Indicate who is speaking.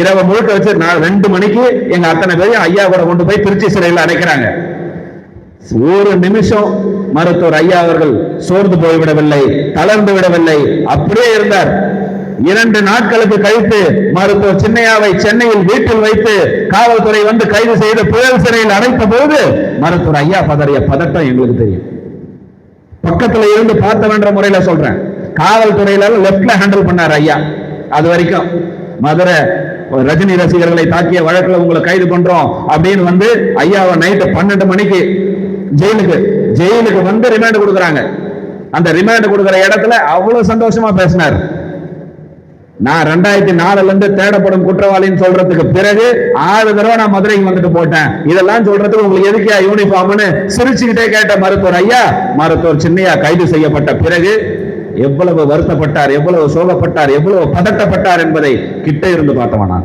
Speaker 1: இரவு முழுக்க வச்சு நான் ரெண்டு மணிக்கு எங்க அத்தனை பேரையும் ஐயா கூட கொண்டு போய் திருச்சி சிறையில் அடைக்கிறாங்க. ஒரு நிமிஷம் மருத்துவர் ஐயா அவர்கள் சோர்ந்து போய்விடவில்லை தளர்ந்து விடவில்லை அப்படியே இருந்தார். இரண்டு நாட்களுக்கு கழித்து மருத்துவர் சின்னையாவை சென்னையில் வீட்டில் வைத்து காவல்துறை வந்து கைது செய்து புயல் சிறையில் அடைத்த போது மருத்துவர் ஐயா பதறிய பதட்டம் எங்களுக்கு தெரியும். பக்கத்துல இருந்து பார்த்தவன்ற முறையில சொல்றேன். காவல்துறையில லெப்ட்ல ஹேண்டில் பண்ணார் ஐயா. அது வரைக்கும் மதுரை ரஜினி ரசிகர்களை தாக்கிய வழக்குல உங்களை கைது பண்றோம் அப்படின்னு வந்து ஐயாவை நைட்டு பன்னெண்டு மணிக்கு ஜெயிலுக்கு ஜெயிலுக்கு வந்து ரிமாண்ட் கொடுக்குறாங்க. அந்த ரிமாண்ட் கொடுக்குற இடத்துல அவ்வளவு சந்தோஷமா பேசினார். நான் ரெண்டாயிரத்தி நாலுல இருந்து தேடப்படும் குற்றவாளின்னு சொல்றதுக்கு பிறகு ஆறு தடவை நான் மதுரைக்கு வந்துட்டு போட்டேன் இதெல்லாம் சொல்றதுக்கு உங்களுக்கு எதுக்கியா யூனிஃபார்ம்னு சிரிச்சுக்கிட்டே கேட்ட மருத்துவர் ஐயா மருத்துவர் சின்னையா கைது செய்யப்பட்ட பிறகு எவ்வளவு வருத்தப்பட்டார் எவ்வளவு சோகப்பட்டார் எவ்வளவு பதட்டப்பட்டார் என்பதை கிட்ட இருந்து பார்த்தவனா